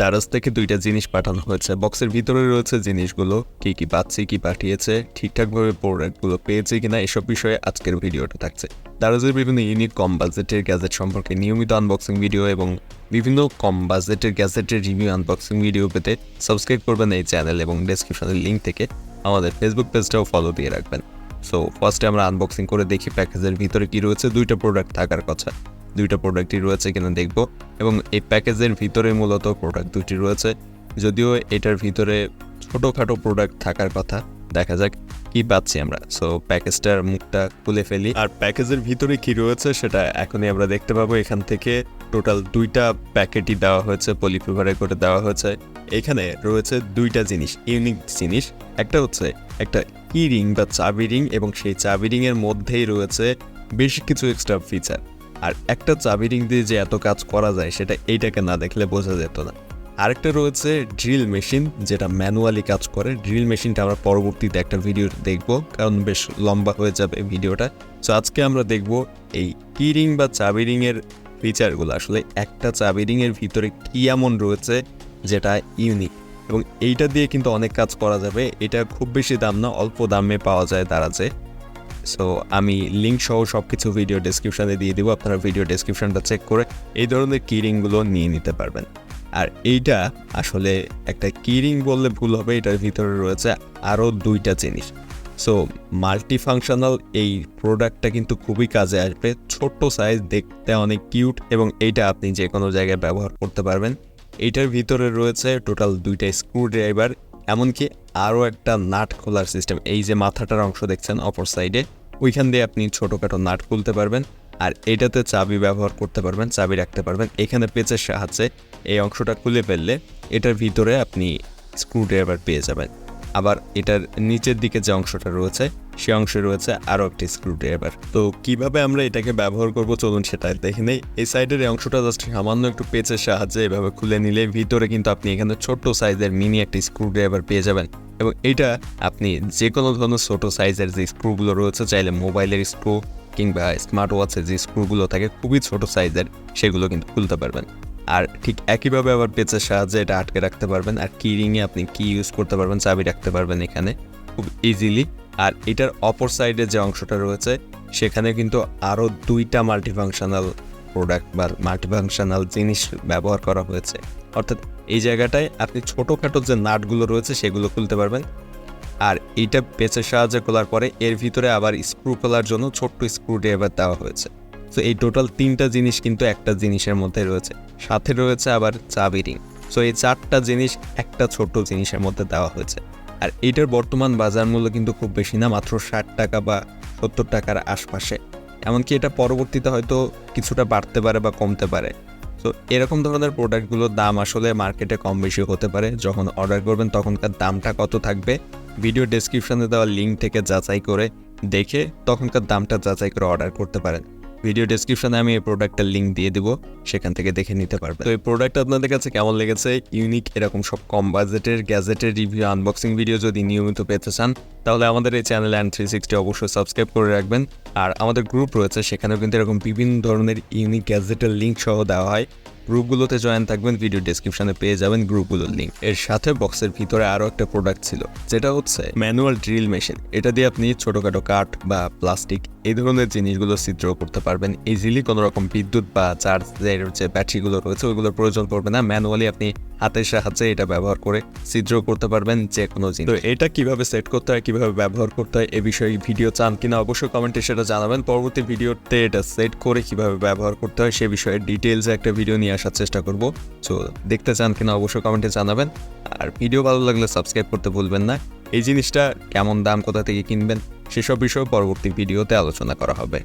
দারাজ থেকে দুইটা জিনিস পাঠানো হয়েছে। বক্সের ভিতরে রয়েছে জিনিসগুলো, কি কি পাচ্ছি, কি পাঠিয়েছে, ঠিকঠাকভাবে প্রোডাক্টগুলো পেয়েছে কিনা, এসব বিষয়ে আজকের ভিডিওটা থাকছে। দারাজের বিভিন্ন ইউনিক কম বাজেটের গ্যাজেট সম্পর্কে নিয়মিত আনবক্সিং ভিডিও এবং বিভিন্ন কম বাজেটের গ্যাজেটের রিভিউ আনবক্সিং ভিডিও পেতে সাবস্ক্রাইব করবেন এই চ্যানেল এবং ডেসক্রিপশনের লিঙ্ক থেকে আমাদের ফেসবুক পেজটাও ফলো দিয়ে রাখবেন। সো ফার্স্টে আমরা আনবক্সিং করে দেখি প্যাকেজের ভিতরে কি রয়েছে, দুইটা প্রোডাক্ট থাকার কথা। দুইটা প্রোডাক্টই রয়েছে কিনা দেখব। এবং এই প্যাকেজের ভিতরে মূলত প্রোডাক্ট দুটি রয়েছে। যদিও এটার ভিতরে ছোটোখাটো প্রোডাক্ট থাকার কথা, দেখা যাক কি পাচ্ছি আমরা। সো প্যাকেজটার মুখটা খুলে ফেলি। আর প্যাকেজের ভিতরে কি রয়েছে সেটা এখনই আমরা দেখতে পাবো। এখান থেকে টোটাল দুইটা প্যাকেটই দেওয়া হয়েছে পলিপেপারে করে দেওয়া হয়েছে। এখানে রয়েছে দুইটা জিনিস ইউনিক জিনিস। একটা হচ্ছে একটা কি রিং বা চাবি রিং এবং সেই চাবি রিং এর মধ্যেই রয়েছে বেশ কিছু এক্সট্রা ফিচার আর একটা চাবি রিং দিয়ে যে এত কাজ করা যায়, সেটা এইটাকে না দেখলে বোঝা যেত না। আরেকটা রয়েছে ড্রিল মেশিন, যেটা ম্যানুয়ালি কাজ করে। ড্রিল মেশিনটা আমরা পরবর্তীতে একটা ভিডিও দেখব, কারণ বেশ লম্বা হয়ে যাবে ভিডিওটা। সো আজকে আমরা দেখব এই কি রিং বা চাবি রিং এর ফিচারগুলো আসলে একটা চাবি রিং এর ভিতরে কি এমন রয়েছে, যেটা ইউনিক এবং এইটা দিয়ে কিন্তু অনেক কাজ করা যাবে। এটা খুব বেশি দাম না, অল্প দামে পাওয়া যায় দারাজে সো আমি লিঙ্ক সহ সব কিছু ভিডিও ডেসক্রিপশানে দিয়ে দেবো, আপনারা ভিডিও ডেসক্রিপশনটা চেক করে এই ধরনের কিরিংগুলো নিয়ে নিতে পারবেন। আর এইটা আসলে একটা কিরিং বললে ভুল হবে, এটার ভিতরে রয়েছে আরও দুইটা জিনিস। সো মাল্টি ফাংশনাল এই প্রোডাক্টটা কিন্তু খুবই কাজে আসবে, ছোট্ট সাইজ দেখতে অনেক কিউট এবং এইটা আপনি যে কোনো জায়গায় ব্যবহার করতে পারবেন। এইটার ভিতরে রয়েছে টোটাল দুইটা স্ক্রু ড্রাইভার এমনকি আরও একটা নাট খোলার সিস্টেম এই যে মাথাটার অংশ দেখছেন অপর সাইডে ওইখান দিয়ে আপনি ছোটোখাটো নাট খুলতে পারবেন আর এটাতে চাবি ব্যবহার করতে পারবেন, চাবি রাখতে পারবেন। এখানে পেঁচের সাহায্যে এই অংশটা খুলে ফেললে এটার ভিতরে আপনি স্ক্রুড্রাইভার পেয়ে যাবেন। আবার এটার নিচের দিকে যে অংশটা রয়েছে সে অংশে রয়েছে আরও একটি স্ক্রু ড্রাইভার তো কীভাবে আমরা এটাকে ব্যবহার করব? চলুন সেটা দেখে নেই। এই সাইডের এই অংশটা জাস্ট সামান্য একটু পেঁচের সাহায্যে এভাবে খুলে নিলে ভিতরে কিন্তু আপনি এখানে ছোট্ট সাইজের মিনি একটি স্ক্রু ড্রাইভার পেয়ে যাবেন। এবং এটা আপনি যে কোনো ধরনের ছোটো সাইজের যে স্ক্রুগুলো রয়েছে, চাইলে মোবাইলের স্ক্রু কিংবা স্মার্ট ওয়াচের যে স্ক্রুগুলো থাকে, খুবই ছোট সাইজের সেগুলো কিন্তু খুলতে পারবেন। আর ঠিক একইভাবে আবার পেঁচের সাহায্যে এটা আটকে রাখতে পারবেন। আর কি রিংয়ে আপনি কি ইউজ করতে পারবেন, চাবি রাখতে পারবেন এখানে। খুব ইজিলি আর এটার অপর সাইডে যে অংশটা রয়েছে, সেখানে কিন্তু আরও দুইটা মাল্টিফাংশনাল প্রোডাক্ট বা মাল্টিফাংশনাল জিনিস ব্যবহার করা হয়েছে। অর্থাৎ এই জায়গাটায় আপনি ছোটোখাটো যে নাটগুলো রয়েছে, সেগুলো খুলতে পারবেন। আর এইটা পেঁচের সাহায্যে খোলার পরে এর ভিতরে আবার স্ক্রু খোলার জন্য ছোট্ট স্ক্রু ড্রাইভার দেওয়া হয়েছে। তো এই টোটাল তিনটা জিনিস কিন্তু একটা জিনিসের মধ্যে রয়েছে। সাথে রয়েছে আবার চাবি রিং সো এই চারটা জিনিস একটা ছোট্ট জিনিসের মধ্যে দেওয়া হয়েছে। আর এটার বর্তমান বাজার মূল্য কিন্তু খুব বেশি না, মাত্র ষাট টাকা বা সত্তর টাকার আশপাশে। এমনকি এটা পরবর্তীতে হয়তো কিছুটা বাড়তে পারে বা কমতে পারে। তো এরকম ধরনের প্রোডাক্টগুলোর দাম আসলে মার্কেটে কম বেশি হতে পারে। যখন অর্ডার করবেন তখনকার দামটা কত থাকবে? ভিডিও ডেসক্রিপশনে দেওয়া লিঙ্ক থেকে যাচাই করে দেখে তখনকার দামটা যাচাই করে অর্ডার করতে পারেন। ভিডিও ডেসক্রিপশনে আমি এই প্রোডাক্টের লিঙ্ক দিয়ে দিব, সেখান থেকে দেখে নিতে পারবেন। তো এই প্রোডাক্ট আপনাদের কাছে কেমন লেগেছে? ইউনিক এরকম সব কম বাজেটের গ্যাজেটের রিভিউ আনবক্সিং ভিডিও যদি নিয়মিত পেতে চান, তাহলে আমাদের এই চ্যানেল অ্যান্ড থ্রি সিক্সটি অবশ্যই সাবস্ক্রাইব করে রাখবেন। আর আমাদের গ্রুপ রয়েছে, সেখানেও কিন্তু এরকম বিভিন্ন ধরনের ইউনিক গ্যাজেটের লিঙ্ক সহ দেওয়া হয়। গ্রুপগুলোতে জয়েন থাকবেন ভিডিও ডেসক্রিপশনে পেয়ে যাবেন গ্রুপগুলোর লিঙ্ক এর সাথে বক্সের ভিতরে আরও একটা প্রোডাক্ট ছিল, যেটা হচ্ছে ম্যানুয়াল ড্রিল মেশিন এটা দিয়ে আপনি ছোটোখাটো কাঠ বা প্লাস্টিক এই ধরনের জিনিসগুলো ছিদ্র করতে পারবেন ইজিলি কোনো রকম বিদ্যুৎ বা চার্জের যে ব্যাটারিগুলো রয়েছে, ওইগুলোর প্রয়োজন পড়বে না। ম্যানুয়ালি আপনি হাতের সাহায্যে এটা ব্যবহার করে ছিদ্র করতে পারবেন যে কোনো জিনিস। তো এটা কীভাবে সেট করতে হয়, কীভাবে ব্যবহার করতে হয়, এ বিষয়ে ভিডিও চান কিনা অবশ্যই কমেন্টে সেটা জানাবেন। পরবর্তী ভিডিওতে এটা সেট করে কীভাবে ব্যবহার করতে হয় সে বিষয়ে ডিটেলসে একটা ভিডিও নিয়ে আসার চেষ্টা করব। সো দেখতে চান কিনা অবশ্যই কমেন্টে জানাবেন। আর ভিডিও ভালো লাগলে সাবস্ক্রাইব করতে ভুলবেন না। এই জিনিসটা কেমন, দাম কোথা থেকে কিনবেন? সেসব বিষয়ে পরবর্তী ভিডিওতে আলোচনা করা হবে।